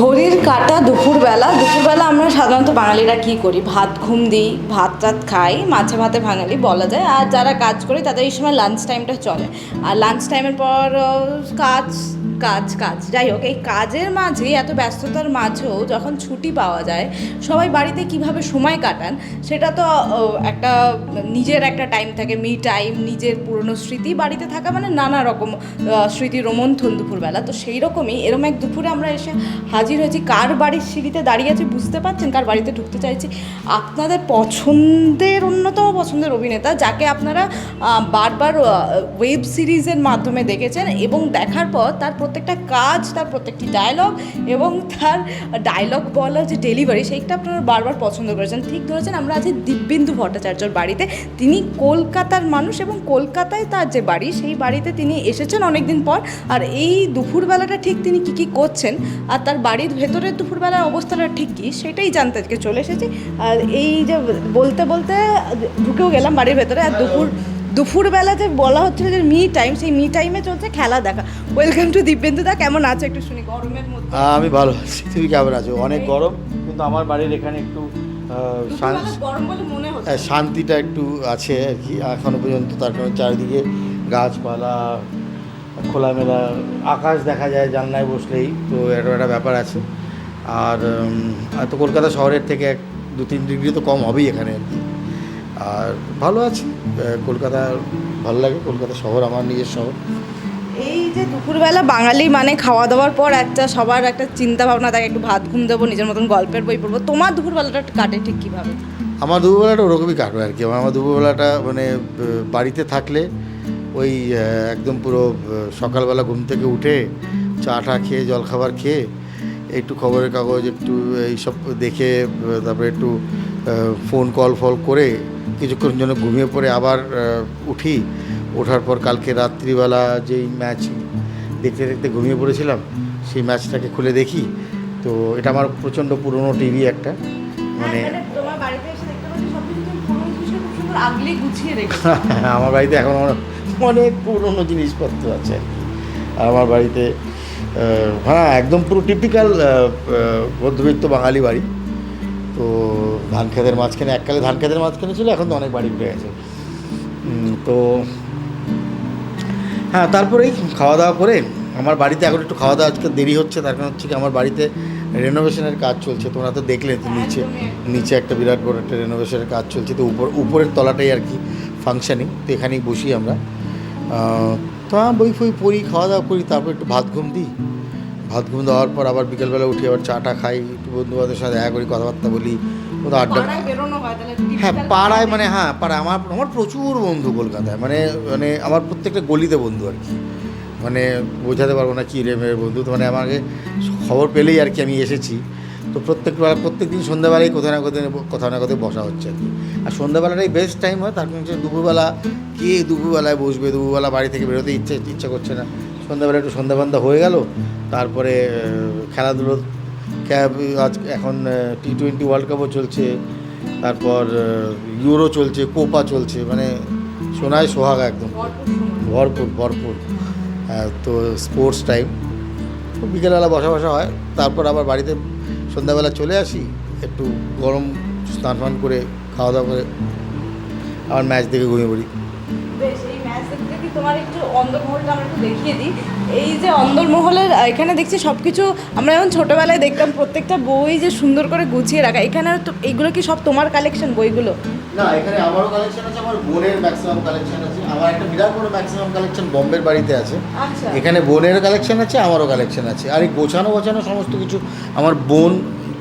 ঘড়ির কাটা দুপুরবেলা। দুপুরবেলা আমরা সাধারণত বাঙালিরা কি করি? ভাত, ঘুম দিই, ভাত টাত খাই, মাছে ভাতে বাঙালি বলা যায়। আর যারা কাজ করে তাদের এই সময় লাঞ্চ টাইমটা চলে। আর লাঞ্চ টাইমের পর কাজ কাজ কাজ। যাই হোক এই কাজের মাঝে, এত ব্যস্ততার মাঝেও যখন ছুটি পাওয়া যায়, সবাই বাড়িতে কীভাবে সময় কাটান, সেটা তো একটা নিজের একটা টাইম থাকে মি টাইম নিজের পুরনো স্মৃতি, বাড়িতে থাকা মানে নানা রকম স্মৃতি রোমন্থন দুপুরবেলা। তো সেই রকমই এরম এক দুপুরে আমরা এসে হাজির হয়েছি। কার বাড়ির সিঁড়িতে দাঁড়িয়ে আছি বুঝতে পারছেন? কার বাড়িতে ঢুকতে চাইছি? আপনাদের পছন্দের, অন্যতম পছন্দের অভিনেতা, যাকে আপনারা বারবার ওয়েব সিরিজের মাধ্যমে দেখেছেন এবং দেখার পর তার প্রত্যেকটা কাজ, তার প্রত্যেকটি ডায়লগ এবং তার ডায়লগ বলার যে ডেলিভারি সেইটা আপনারা বারবার পছন্দ করেছেন। ঠিক ধরেছেন, আমরা আছি দিব্যেন্দু ভট্টাচার্যর বাড়িতে। তিনি কলকাতার মানুষ এবং কলকাতায় তার যে বাড়ি, সেই বাড়িতে তিনি এসেছেন অনেকদিন পর। আর এই দুপুরবেলাটা ঠিক তিনি কী কী করছেন, আর তার বাড়ির ভেতরের দুপুরবেলার অবস্থাটা ঠিক কী, সেটাই জানতে আজকে চলে এসেছি। আর এই যে বলতে বলতে ঢুকেও গেলাম বাড়ির ভেতরে, আর দুপুর দুপুরবেলা যে বলা হচ্ছিল যে মি টাইম সেই মি টাইমে চলছে খেলা দেখা। ওয়েলকাম টু দিব্যেন্দু দা কেমন আছো একটু শুনি? গরমের মধ্যে। আমি ভালো আছি। তুমি কেমন আছো? অনেক গরম কিন্তু আমার বাড়ির এখানে একটু মনে আহ, শান্তিটা একটু আছে আর কি। এখনও পর্যন্ত তার কারণ চারিদিকে গাছপালা খোলামেলা আকাশ দেখা যায় জানলায় বসলেই তো একটা একটা ব্যাপার আছে। আর তো কলকাতা শহরের থেকে এক দু তিন ডিগ্রি তো কম হবেই এখানে আর কি। আর ভালো আছি। কলকাতা ভালো লাগে কলকাতা শহর আমার নিজের শহর। এই যে দুপুরবেলা বাঙালি মানে খাওয়া দাওয়ার পর একটা সবার একটা চিন্তা ভাবনা থাকে একটু ভাত ঘুম দেবো নিজের মতন গল্পের বই পড়ব। তোমার দুপুরবেলাটা কাটে ঠিক কীভাবে? আমার দুপুরবেলাটা ওরকমই কাটবে আর কি। আমার দুপুরবেলাটা মানে বাড়িতে থাকলে ওই একদম পুরো সকালবেলা ঘুম থেকে উঠে চা টা খেয়ে জলখাবার খেয়ে একটু খবরের কাগজ একটু এইসব দেখে তারপরে একটু ফোন কল ফল করে কিছুক্ষণ জন্য ঘুমিয়ে পড়ে আবার উঠি। ওঠার পর কালকে রাত্রিবেলা যেই ম্যাচ দেখতে দেখতে ঘুমিয়ে পড়েছিলাম সেই ম্যাচটাকে খুলে দেখি। তো এটা আমার প্রচণ্ড পুরনো টিভি একটা। মানে গুছিয়ে রেখেছো। আমার বাড়িতে এখন অনেক পুরনো জিনিসপত্র আছে আর আমার বাড়িতে হ্যাঁ একদম পুরো টিপিক্যাল মধ্যবিত্ত বাঙালি বাড়ি। তো ধান খেতের মাঝখানে, এককালে ধান খেতের মাঝখানে ছিল, এখন তো অনেক বাড়ি উঠে গেছে। তো হ্যাঁ তারপরেই খাওয়া দাওয়া করে আমার বাড়িতে এখন একটু খাওয়া দাওয়া আজকে দেরি হচ্ছে, তার কারণ হচ্ছে কি আমার বাড়িতে রেনোভেশনের কাজ চলছে, তোমরা তো দেখলে নিচে নিচে একটা বিরাট বড় একটা রেনোভেশনের কাজ চলছে, তো উপর, উপরের তলাটাই আর কি ফাংশনিং তো এখানেই বসি আমরা। তো বই ফই পড়ি খাওয়া দাওয়া করি, তারপর একটু ভাত ঘুম দিই ভাত ঘুম দেওয়ার পর আবার বিকেলবেলা উঠি আবার চাটা খাই একটু বন্ধু বান্ধবের সাথে দেখা করি কথাবার্তা বলি কোথাও আড্ডা হয় পাড়ায় মানে হ্যাঁ পাড়ায়। আমার আমার প্রচুর বন্ধু কলকাতায় মানে মানে আমার প্রত্যেকটা গলিতে বন্ধু আর কি। মানে বোঝাতে পারব না কী রে মেয়ের বন্ধু তো মানে আমাকে খবর পেলেই আর কি আমি এসেছি। তো প্রত্যেকবেলা প্রত্যেক দিন সন্ধ্যাবেলায় কোথাও না কোথাও কোথাও না কোথাও বসা হচ্ছে আর কি। আর সন্ধ্যাবেলাটাই বেস্ট টাইম হয় তার কারণ হচ্ছে দুপুরবেলা কে দুপুরবেলায় বসবে দুপুরবেলা বাড়ি থেকে বেরোতে ইচ্ছে ইচ্ছা করছে না। সন্ধ্যাবেলা একটু সন্ধ্যাবান্ধা হয়ে গেল, তারপরে খেলাধুলো আজ এখন টি টোয়েন্টি ওয়ার্ল্ড কাপও চলছে, তারপর ইউরো চলছে কোপা চলছে মানে সোনায় সোহাগা একদম। ভরপুর ভরপুর। তো স্পোর্টস টাইম বিকেলবেলা বসা বসা হয়, তারপর আবার বাড়িতে সন্ধ্যাবেলা চলে আসি, একটু গরম স্নান ফান করে, খাওয়া দাওয়া করে, আবার ম্যাচ দেখে ঘুমিয়ে পড়ি। বেশ এই ম্যাচ দেখতে কি তোমার একটু অন্দরমহলটা আমরা একটু দেখিয়ে দিই। এই যে অন্দরমহলের এখানে দেখছি সব কিছু আমরা যেমন ছোটোবেলায় দেখতাম প্রত্যেকটা বই যে সুন্দর করে গুছিয়ে রাখা। এখানে তো এইগুলো কি সব তোমার কালেকশন বইগুলো? না এখানে আমারও কালেকশন আছে আমার বোনের ম্যাক্সিমাম কালেকশন আছে। আমার একটা বিরাট বড় ম্যাক্সিমাম কালেকশন বম্বের বাড়িতে আছে। আচ্ছা। এখানে বোনের কালেকশন আছে আমারও কালেকশন আছে। আর এই গোছানো গোছানো সমস্ত কিছু আমার বোন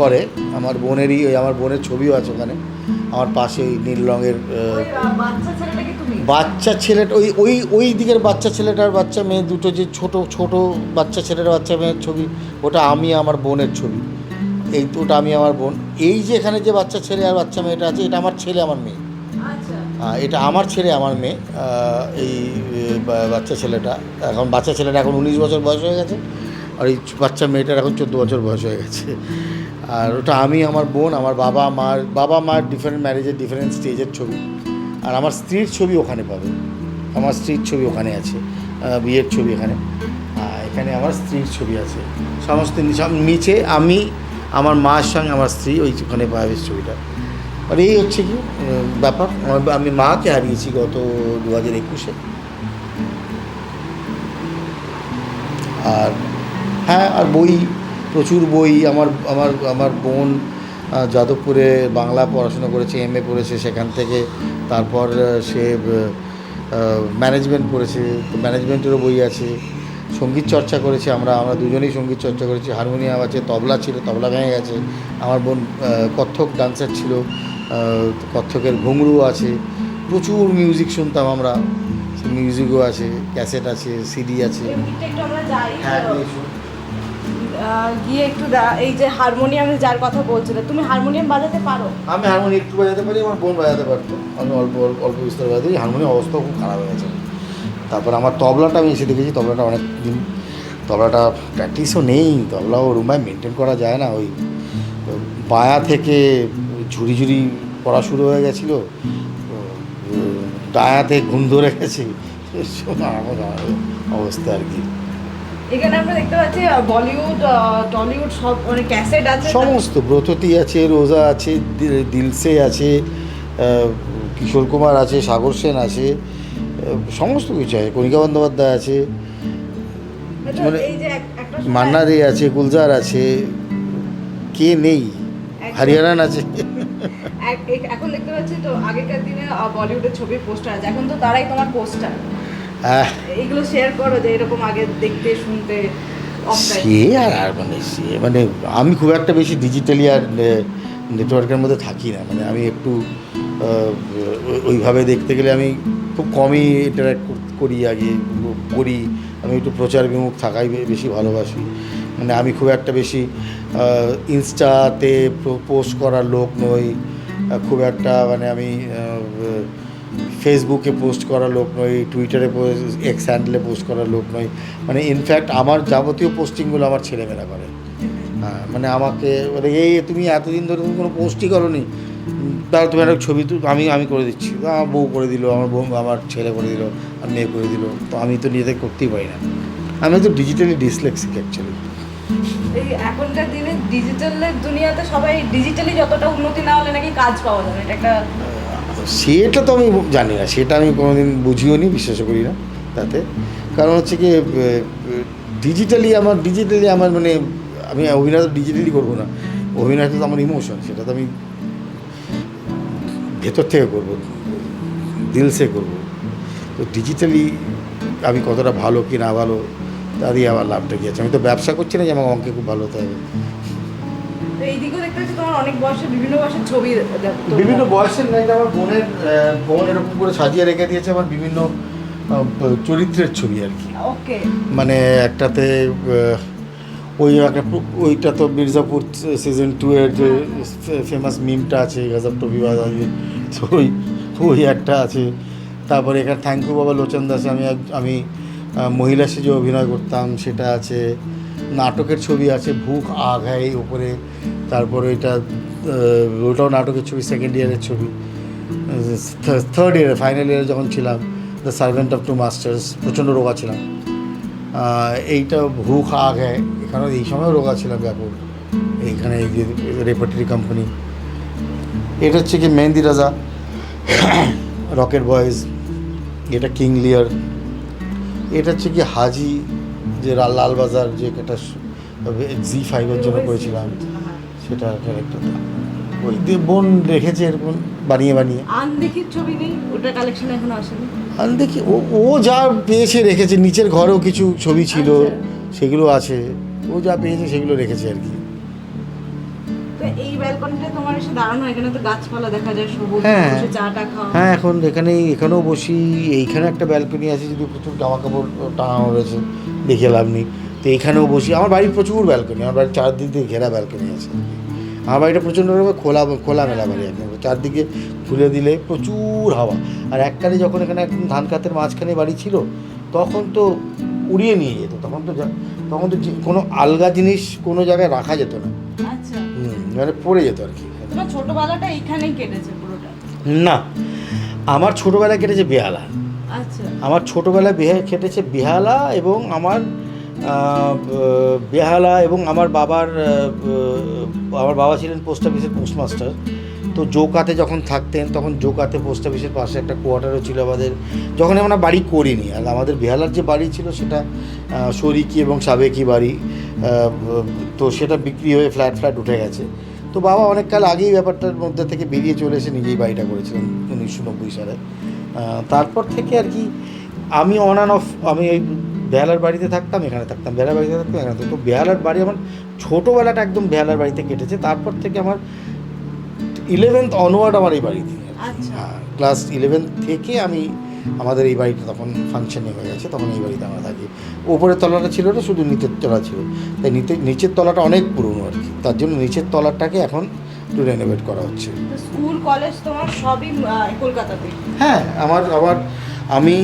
করে। আমার বোনেরই আমার বোনের ছবিও আছে ওখানে। আমার পাশে নীল রঙের বাচ্চা বাচ্চা ছেলেটা ওই ওই ওই দিকের বাচ্চা ছেলেটার বাচ্চা মেয়ে দুটো যে ছোট ছোট বাচ্চা ছেলের বাচ্চা মেয়ের ছবি ওটা আমি আমার বোনের ছবি। এই ওটা আমি আমার বোন। এই যে এখানে যে বাচ্চা ছেলে আর বাচ্চা মেয়েটা আছে এটা আমার ছেলে আমার মেয়ে। আচ্ছা। এটা আমার ছেলে আমার মেয়ে এই বাচ্চা ছেলেটা। এখন বাচ্চা ছেলেটা এখন উনিশ বছর বয়স হয়ে গেছে আর এই বাচ্চা মেয়েটার এখন চোদ্দ বছর বয়স হয়ে গেছে। আর ওটা আমি আমার বোন আমার বাবা মার বাবা মার ডিফারেন্ট ম্যারেজের ডিফারেন্ট স্টেজের ছবি। আর আমার স্ত্রীর ছবি ওখানে পাবে। আমার স্ত্রীর ছবি ওখানে আছে বিয়ের ছবি এখানে। এখানে আমার স্ত্রীর ছবি আছে। সমস্ত সব নিচে আমি, আমার মার সঙ্গে আমার স্ত্রী ওই ওখানে পায়ের ছবিটা। আর এই হচ্ছে কি ব্যাপার। আমি মাকে হারিয়েছি গত দু হাজার একুশে। আর হ্যাঁ আর বই, প্রচুর বই। আমার আমার আমার বোন যাদবপুরে বাংলা পড়াশোনা করেছে এম এ পড়েছে সেখান থেকে। তারপর সে ম্যানেজমেন্ট পড়েছে ম্যানেজমেন্টেরও বই আছে। সংগীত চর্চা করেছে আমরা আমরা দুজনেই সংগীত চর্চা করেছি। হারমোনিয়াম আছে তবলা ছিল তবলা ভেঙে গেছে। আমার বোন কত্থক ডান্সার ছিল কত্থকের ঘুঙরু আছে। প্রচুর মিউজিক শুনতাম আমরা। মিউজিকও আছে ক্যাসেট আছে সিডি আছে। হ্যাঁ গিয়ে একটু এই যে হারমোনিয়ামে যার কথা বলছিলে, তুমি হারমোনিয়াম বাজাতে পারো? আমি হারমোনিয়াম একটু বাজাতে পারি, আমার বোন বাজাতে পারতো। আমি অল্প অল্প অল্প বিস্তার বাজাতে হারমোনিয়াম অবস্থা খুব খারাপ হয়ে গেছে। তারপর আমার তবলাটা আমি এসে দেখেছি, তবলাটা অনেক দিন তবলাটা প্র্যাকটিসও নেই, তবলাও রুমায় মেনটেন করা যায় না ওই বায়া থেকে ঝুড়ি ঝুড়ি পড়া শুরু হয়ে গেছিল। ডায়াতে ঘুম ধরে গেছে। অবস্থা আর কি। এখানে আমরা দেখতে পাচ্ছি বলিউড টলিউড সব মানে ক্যাসেট আছে। সমস্ত ব্রততী আছে রোজা আছে দিলসে আছে কিশোর কুমার আছে সাগর সেন আছে সমস্ত কিছু আছে কণিকা বন্দ্যোপাধ্যায় আছে এটা মানে মান্না দে আছে গুলজার আছে কে নেই। হরিয়ানান আছে। এখন দেখতে পাচ্ছি তো আগেকার দিনে বলিউডের ছবির পোস্টার আছে এখন তো তারাই তোমার পোস্টার। আহ, এইগুলো শেয়ার করো যে এরকম আগে দেখতে শুনতে সে আর আর মানে সে মানে আমি খুব একটা বেশি ডিজিটালি আর নেটওয়ার্কের মধ্যে থাকি না। মানে আমি একটু ওইভাবে দেখতে গেলে আমি খুব কমই ইন্টারাক্ট করি আগে করি। আমি একটু প্রচার বিমুখ থাকাই বেশি ভালোবাসি। মানে আমি খুব একটা বেশি ইনস্টাতে পোস্ট করার লোক নই। খুব একটা মানে আমি ফেসবুকে পোস্ট করা লোক নই টুইটারে এক্স হ্যান্ডেলে পোস্ট করার লোক নই মানে ইনফ্যাক্ট আমার যাবতীয় পোস্টিংগুলো আমার ছেলেমেয়েরা করে। হ্যাঁ মানে আমাকে মানে এই তুমি এতদিন ধরে তুমি কোনো পোস্টই করোনি। তাহলে তুমি একটা ছবি আমি আমি করে দিচ্ছি। আমার বউ করে দিল, আমার বউ, আমার ছেলে করে দিল, আর মেয়ে করে দিল। তো আমি তো নিজেদের করতেই পারি না। আমি তো ডিজিটালি ডিসলেক্সিক অ্যাকচুয়ালি এই এখনকার দিনে ডিজিটালের দুনিয়াতে সবাই ডিজিটালি যতটা উন্নতি না হলে নাকি কাজ পাওয়া যাবে। এটা একটা সেটা তো আমি জানি না, সেটা আমি কোনোদিন বুঝিও নি বিশ্বাস করি না তাতে। কারণ হচ্ছে কি ডিজিটালি আমার ডিজিটালি আমার মানে আমি অভিনয় তো ডিজিটালি করব না। অভিনয় তো আমার ইমোশন সেটা তো আমি ভেতর থেকে করব দিলসে করব। তো ডিজিটালি আমি কতটা ভালো কি না ভালো, তা দিয়ে আমার লাভটা কি আছে? আমি তো ব্যবসা করছি না যে আমার অঙ্কে খুব ভালো হতে হবে। তো এইদিকেও দেখতে পাচ্ছি তোমার অনেক বয়সে বিভিন্ন বয়সের ছবি বিভিন্ন বয়সের নাকি আমার বোনের বোন এরকম করে সাজিয়ে রেখে দিয়েছে আমার বিভিন্ন চরিত্রের ছবি আর কি। ওকে। মানে একটাতে ওই একটা ওইটা তো মির্জাপুর সিজন টু এর যে ফেমাস মিমটা আছে গজব টবি বাজাবি ওই ওই একটা আছে। তারপরে এখানে থ্যাংক ইউ বাবা লোচন দাসে আমি আমি মহিলা সেজে অভিনয় করতাম সেটা আছে। নাটকের ছবি আছে আগ হ্যায় এই উপরে। তারপরে ওইটা ওটাও নাটকের ছবি সেকেন্ড ইয়ারের ছবি। থার্ড ইয়ারে ফাইনাল ইয়ারে যখন ছিলাম the servant of two masters প্রচণ্ড রোগা ছিলাম। এইটা ভুখ আগ হ্যায় এখানেও এই সময়ও রোগা ছিলাম ব্যাপক। এইখানে এই যে রেপার্টারি কোম্পানি। এটা হচ্ছে কি মেহেন্দি রাজা, রকেট বয়েজ, এটা কিং লিয়ার। এটা হচ্ছে কি হাজি যে লালবাজার যে একটা জি ফাইভের জন্য করেছিলাম সেটা ক্যারেক্টারটা ওই দিয়ে বোন রেখেছে এরকম বানিয়ে বানিয়ে। আন ছবি নেই? ওটা কালেকশন এখনও আসেনি? আর দেখি ও ও যা পেয়েছে রেখেছে নিচের ঘরেও কিছু ছবি ছিল আচ্ছা। সেগুলো আছে। ও যা পেয়েছে সেগুলো রেখেছে আর কি। এই এসে দাঁড়ানো এখানে তো গাছপালা দেখা যায় সবুজ হ্যাঁ। চাটা খাওয়া। হ্যাঁ এখন এখানে এখানেও বসি এইখানে একটা ব্যালকনি আছে যদি প্রচুর জামা কাপড় টাঙানো রয়েছে দেখে লাভ নেই। তো এখানেও বসি আমার বাড়ির প্রচুর ব্যালকনি আমার বাড়ির চারদিক দিয়ে ঘেরা ব্যালকনি আছে। আমার বাড়িটা প্রচণ্ডভাবে খোলা খোলামেলা বাড়ি একদম চারদিকে খুলে দিলে প্রচুর হাওয়া। আর এককালে যখন এখানে একদম ধান খাতের মাঝখানে বাড়ি ছিল তখন তো উড়িয়ে নিয়ে যেত। তখন তো তখন তো কোনো আলগা জিনিস কোনো জায়গায় রাখা যেত না। আচ্ছা। হুম মানে পড়ে যেত আর কি। তোমার ছোটবেলাটা এইখানেই কেটেছে পুরোটা? না আমার ছোটোবেলায় কেটেছে বেহালা। আচ্ছা। আমার ছোটোবেলায় বেহা কেটেছে বেহালা এবং আমার বেহালা এবং আমার বাবার আমার বাবা ছিলেন পোস্ট অফিসের পোস্টমাস্টার তো জোকাতে যখন থাকতেন তখন জোকাতে পোস্ট অফিসের পাশে একটা কোয়ার্টারও ছিল আমাদের। যখন আমরা বাড়ি করিনি আর আমাদের বেহালার যে বাড়ি ছিল সেটা শরিকি এবং সাবেকি বাড়ি তো সেটা বিক্রি হয়ে ফ্ল্যাট ফ্ল্যাট উঠে গেছে। তো বাবা অনেক কাল আগেই ব্যাপারটার মধ্যে থেকে বেরিয়ে চলে এসে নিজেই বাড়িটা করেছিলেন উনিশশো নব্বই সালে। তারপর থেকে আর কি আমি অন অ্যান্ড অফ আমি ওই বেহালার বাড়িতে থাকতাম এখানে থাকতাম বেহালার বাড়িতে থাকতাম এখানে থাকতাম। তো বেহালার বাড়ি আমার ছোটোবেলাটা একদম বেহালার বাড়িতে কেটেছে। তারপর থেকে আমার ইলেভেন্থ অনওয়ার্ড আমার এই বাড়িতে। আচ্ছা। ক্লাস ইলেভেন থেকে আমি আমাদের এই বাড়িটা তখন ফাংশনে হয়ে গেছে তখন এই বাড়িতে আমরা থাকি। উপরের তলাটা ছিল না শুধু নিচের তলা ছিল। তাই নিচে নিচের তলাটা অনেক পুরনো আর কি। তার জন্য নিচের তলাটাকে এখন একটু রেনোভেট করা হচ্ছে। স্কুল কলেজ তোমার সবই কলকাতাতে হ্যাঁ আমার আবার আমি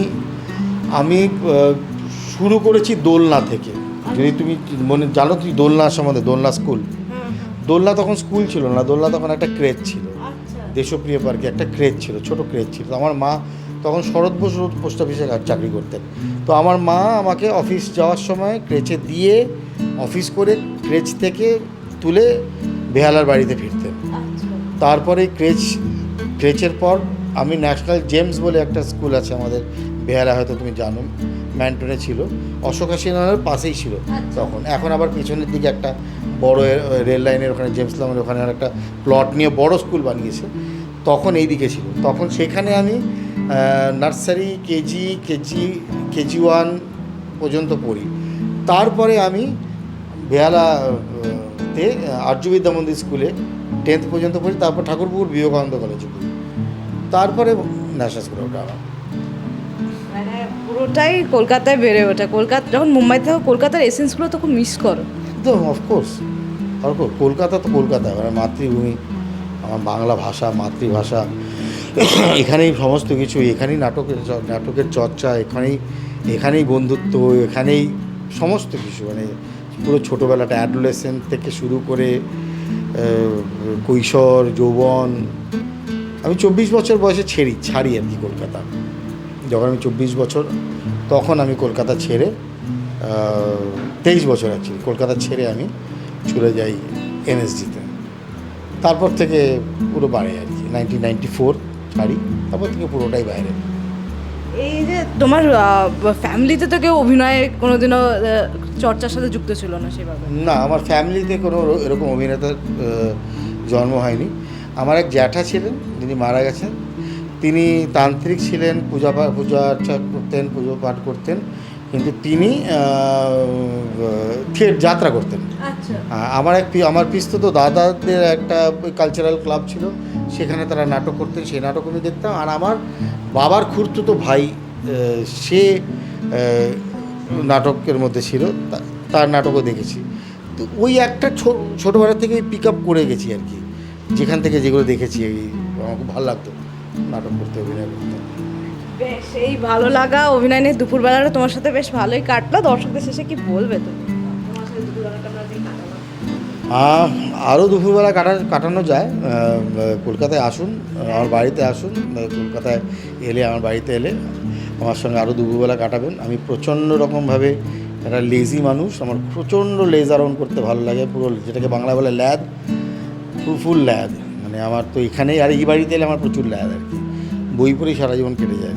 আমি শুরু করেছি দোলনা থেকে। যদি তুমি মনে জানো তুমি দোলনা সম্বন্ধে দোলনা স্কুল দোলনা তখন স্কুল ছিল না দোলনা তখন একটা ক্রেজ ছিল। আচ্ছা। দেশপ্রিয় পার্কে একটা ক্রেজ ছিল ছোট ক্রেজ ছিল। আমার মা তখন শরৎ বসু পোস্ট অফিসে চাকরি করতেন। তো আমার মা আমাকে অফিস যাওয়ার সময় ক্রেচে দিয়ে অফিস করে ক্রেচ থেকে তুলে বেহালার বাড়িতে ফিরতেন। তারপরে ক্রেচ ক্রেচের পর আমি ন্যাশনাল জেমস বলে একটা স্কুল আছে আমাদের বেহালা হয়তো তুমি জানো ম্যান্টনে ছিল। অশোকা সিনহার পাশেই ছিল আচ্ছা। তখন। এখন আবার পিছনের দিকে একটা বড় রেল লাইনের ওখানে জেমস লামের ওখানে একটা প্লট নিয়ে বড় স্কুল বানিয়েছে। তখন এই দিকে ছিল। তখন সেখানে আমি nursery KG KG KG one পর্যন্ত পড়ি। তারপরে আমি বেহালাতে আহ, তে আর্য বিদ্যা মন্দির স্কুলে টেন্থ পর্যন্ত পড়ি তারপর ঠাকুরপুকুর বিবেকানন্দ কলেজে পড়ি। তারপরে ন্যাশনাল স্কুলে ওঠা আমার। মানে পুরোটাই কলকাতায় বেড়ে ওঠা। কলকাতা যখন মুম্বাইতে থাকো কলকাতার এসেন্সগুলো তো খুব মিস করো। একদম অফকোর্স অফকোর্স কলকাতা তো কলকাতা আমার মাতৃভূমি আমার বাংলা ভাষা মাতৃভাষা। এখানেই সমস্ত কিছু, এখানেই নাটকের নাটকের চর্চা, এখানেই এখানেই বন্ধুত্ব, এখানেই সমস্ত কিছু। মানে পুরো ছোটোবেলাটা অ্যাডোলেসেন্ট থেকে শুরু করে কৈশোর, যৌবন। আমি চব্বিশ বছর বয়সে ছেড়ি, ছাড়ি আর কি কলকাতা। যখন আমি চব্বিশ বছর, তখন আমি কলকাতা ছেড়ে তেইশ বছর অ্যাকচুয়ালি কলকাতা ছেড়ে আমি চলে যাই এনএসজিতে। তারপর থেকে পুরো বাড়ে আর কি নাইনটিন নাইনটি ফোর ছাড়ি তারপর থেকে পুরোটাই বাইরে। এই যে তোমার ফ্যামিলিতে তো কেউ অভিনয়ে কোনোদিনও চর্চার সাথে যুক্ত ছিল না সেভাবে? না আমার ফ্যামিলিতে কোনো এরকম অভিনেতার জন্ম হয়নি। আমার এক জ্যাঠা ছিলেন যিনি মারা গেছেন। তিনি তান্ত্রিক ছিলেন পূজা পাঠ পূজা অর্চা করতেন পুজো পাঠ করতেন। কিন্তু তিনি থিয়েট যাত্রা করতেন। আচ্ছা। আমার এক আমার তো দাদাদের একটা কালচারাল ক্লাব ছিল সেখানে তারা নাটক করতেন সেই নাটক আমি দেখতাম। আর আমার বাবার খুঁড়তুতো ভাই সে নাটকের মধ্যে ছিল তার নাটকও দেখেছি। তো ওই একটা ছো- ছোটোবেলা থেকে পিক আপ করে গেছি আর কি। যেখান থেকে যেগুলো দেখেছি আমার খুব ভালো লাগতো নাটক করতে অভিনয় করতে। বেশ এই ভালো লাগা অভিনয় নিয়ে দুপুরবেলাটা তোমার সাথে বেশ ভালোই কাটলো। দর্শকদের শেষে কি বলবে। আহ, আরও দুপুরবেলা কাটা কাটানো যায়। কলকাতায় আসুন আমার বাড়িতে আসুন কলকাতায় এলে আমার বাড়িতে এলে আমার সঙ্গে আরও দুপুরবেলা কাটাবেন। আমি প্রচণ্ড রকমভাবে একটা লেজি মানুষ। আমার প্রচণ্ড লেজার অন করতে ভালো লাগে। পুরো যেটাকে বাংলা বলে ল্যাদ ফুল ল্যাদ। মানে আমার তো এখানেই আর এই বাড়িতে এলে আমার প্রচুর ল্যাদ আর কি। বই পড়েই সারা জীবন কেটে যায়।